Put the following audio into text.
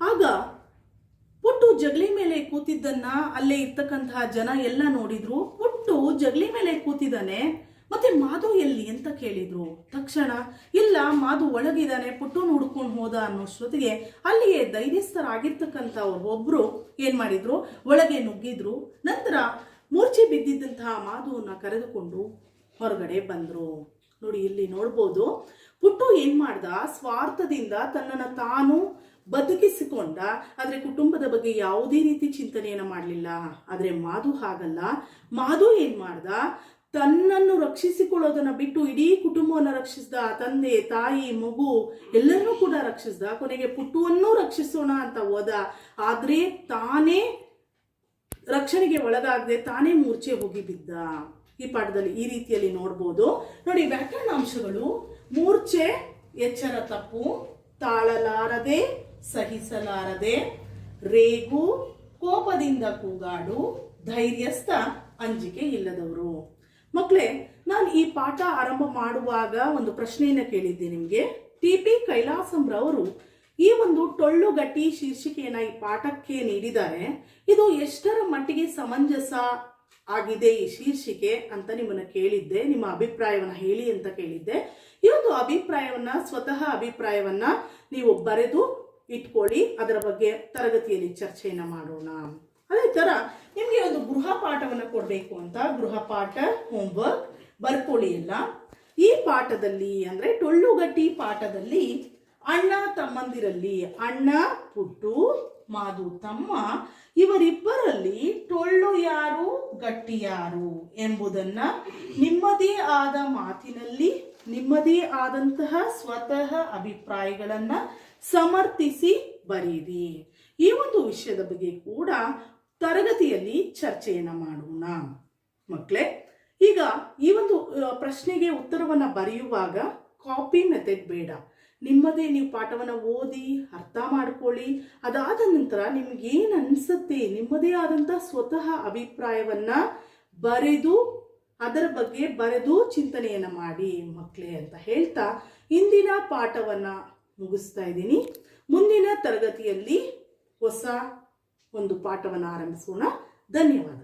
ಆಗ ಪುಟ್ಟು ಜಗಲಿ ಮೇಲೆ ಕೂತಿದ್ದನ್ನ ಅಲ್ಲೇ ಇರ್ತಕ್ಕಂತಹ ಜನ ಎಲ್ಲ ನೋಡಿದ್ರು. ಪುಟ್ಟು ಜಗಲಿ ಮೇಲೆ ಕೂತಿದ್ದಾನೆ. ಮತ್ತೆ ಮಾಧು ಎಲ್ಲಿ ಅಂತ ಕೇಳಿದ್ರು. ತಕ್ಷಣ, ಇಲ್ಲ, ಮಾಧು ಒಳಗಿದ್ದಾನೆ, ಪುಟ್ಟು ನೋಡ್ಕೊಂಡು ಹೋದ ಅನ್ನೋಷ್ಟೊತ್ತಿಗೆ ಅಲ್ಲಿಯೇ ಧೈರ್ಯಸ್ಥರಾಗಿರ್ತಕ್ಕಂಥ ಒಬ್ರು ಏನ್ ಮಾಡಿದ್ರು? ಒಳಗೆ ನುಗ್ಗಿದ್ರು. ನಂತರ ಮೂರ್ಛೆ ಬಿದ್ದಿದ್ದಂತಹ ಮಾಧುವನ್ನ ಕರೆದುಕೊಂಡು ಹೊರಗಡೆ ಬಂದ್ರು. ನೋಡಿ, ಇಲ್ಲಿ ನೋಡ್ಬೋದು. ಪುಟ್ಟು ಏನ್ ಮಾಡ್ದ? ಸ್ವಾರ್ಥದಿಂದ ತನ್ನನ್ನು ತಾನು ಬದುಕಿಸಿಕೊಂಡ, ಆದರೆ ಕುಟುಂಬದ ಬಗ್ಗೆ ಯಾವುದೇ ರೀತಿ ಚಿಂತನೆಯನ್ನ ಮಾಡಲಿಲ್ಲ. ಆದ್ರೆ ಮಾಧು ಹಾಗಲ್ಲ. ಮಾಧು ಏನ್ ಮಾಡ್ದ? ತನ್ನನ್ನು ರಕ್ಷಿಸಿಕೊಳ್ಳೋದನ್ನ ಬಿಟ್ಟು ಇಡೀ ಕುಟುಂಬವನ್ನು ರಕ್ಷಿಸ್ದ. ತಂದೆ, ತಾಯಿ, ಮಗು ಎಲ್ಲರನ್ನೂ ಕೂಡ ರಕ್ಷಿಸ್ದ. ಕೊನೆಗೆ ಪುಟ್ಟುವನ್ನೂ ರಕ್ಷಿಸೋಣ ಅಂತ ಹೋದ. ಆದ್ರೆ ತಾನೇ ರಕ್ಷಣೆಗೆ ಒಳಗಾಗದೆ ತಾನೇ ಮೂರ್ಛೆ ಹೋಗಿ ಬಿದ್ದ. ಈ ಪಾಠದಲ್ಲಿ ಈ ರೀತಿಯಲ್ಲಿ ನೋಡ್ಬೋದು. ನೋಡಿ ವ್ಯಾಕರಣಾಂಶಗಳು ಮೂರ್ಛೆ, ಎಚ್ಚರ, ತಪ್ಪು, ತಾಳಲಾರದೆ ಸಹಿಸಲಾರದೆ ರೇಗು ಕೋಪದಿಂದ ಕೂಗಾಡು ಧೈರ್ಯಸ್ಥ ಅಂಜಿಕೆ ಇಲ್ಲದವರು. ಮಕ್ಕಳೇ ನಾನು ಈ ಪಾಠ ಆರಂಭ ಮಾಡುವಾಗ ಒಂದು ಪ್ರಶ್ನೆಯನ್ನು ಕೇಳಿದ್ದೆ ನಿಮಗೆ. ಟಿ ಪಿ ಕೈಲಾಸಂರವರು ಈ ಒಂದು ಟೊಳ್ಳುಗಟ್ಟಿ ಶೀರ್ಷಿಕೆಯನ್ನ ಈ ಪಾಠಕ್ಕೆ ನೀಡಿದ್ದಾರೆ. ಇದು ಎಷ್ಟರ ಮಟ್ಟಿಗೆ ಸಮಂಜಸ ಆಗಿದೆ ಈ ಶೀರ್ಷಿಕೆ ಅಂತ ನಿಮ್ಮನ್ನ ಕೇಳಿದ್ದೆ, ನಿಮ್ಮ ಅಭಿಪ್ರಾಯವನ್ನ ಹೇಳಿ ಅಂತ ಕೇಳಿದ್ದೆ. ಈ ಒಂದು ಅಭಿಪ್ರಾಯವನ್ನ, ಸ್ವತಃ ಅಭಿಪ್ರಾಯವನ್ನ ನೀವು ಬರೆದು ಇಟ್ಕೊಳ್ಳಿ, ಅದರ ಬಗ್ಗೆ ತರಗತಿಯಲ್ಲಿ ಚರ್ಚೆಯನ್ನು ಮಾಡೋಣ. ಅದೇ ಥರ ನಿಮಗೆ ಒಂದು ಗೃಹ ಪಾಠವನ್ನು ಕೊಡಬೇಕು ಅಂತ ಗೃಹ ಪಾಠ ಹೋಮ್ವರ್ಕ್ ಬರ್ಕೊಳ್ಳಿ ಎಲ್ಲ. ಈ ಪಾಠದಲ್ಲಿ ಅಂದ್ರೆ ಟೊಳ್ಳುಗಟ್ಟಿ ಪಾಠದಲ್ಲಿ ಅಣ್ಣ ತಮ್ಮಂದಿರಲ್ಲಿ ಅಣ್ಣ, ಪುಟ್ಟು, ಮಾದು, ತಮ್ಮ, ಇವರಿಬ್ಬರಲ್ಲಿ ಟೊಳ್ಳು ಯಾರು, ಗಟ್ಟಿ ಯಾರು ಎಂಬುದನ್ನ ನಿಮ್ಮದೇ ಆದ ಮಾತಿನಲ್ಲಿ ನಿಮ್ಮದೇ ಆದಂತಹ ಸ್ವತಃ ಅಭಿಪ್ರಾಯಗಳನ್ನ ಸಮರ್ಥಿಸಿ ಬರೀರಿ ಈ ಒಂದು ವಿಷಯದ ಬಗ್ಗೆ ಕೂಡ ತರಗತಿಯಲ್ಲಿ ಚರ್ಚೆಯನ್ನ ಮಾಡೋಣ. ಮಕ್ಕಳೇ ಈಗ ಈ ಒಂದು ಪ್ರಶ್ನೆಗೆ ಉತ್ತರವನ್ನ ಬರೆಯುವಾಗ ಕಾಪಿ ಮೆಥಡ್ ಬೇಡ. ನಿಮ್ಮದೇ ನೀವು ಪಾಠವನ್ನ ಓದಿ, ಅರ್ಥ ಮಾಡ್ಕೊಳ್ಳಿ. ಅದಾದ ನಂತರ ನಿಮ್ಗೆ ಏನ್ ಅನ್ಸುತ್ತೆ? ನಿಮ್ಮದೇ ಆದಂತ ಸ್ವತಃ ಅಭಿಪ್ರಾಯವನ್ನ ಬರೆದು ಅದರ ಬಗ್ಗೆ ಬರೆದು ಚಿಂತನೆಯನ್ನು ಮಾಡಿ ಮಕ್ಕಳೇ ಅಂತ ಹೇಳ್ತಾ ಇಂದಿನ ಪಾಠವನ್ನು ಮುಗಿಸ್ತಾ ಇದ್ದೀನಿ. ಮುಂದಿನ ತರಗತಿಯಲ್ಲಿ ಹೊಸ ಒಂದು ಪಾಠವನ್ನು ಆರಂಭಿಸೋಣ. ಧನ್ಯವಾದ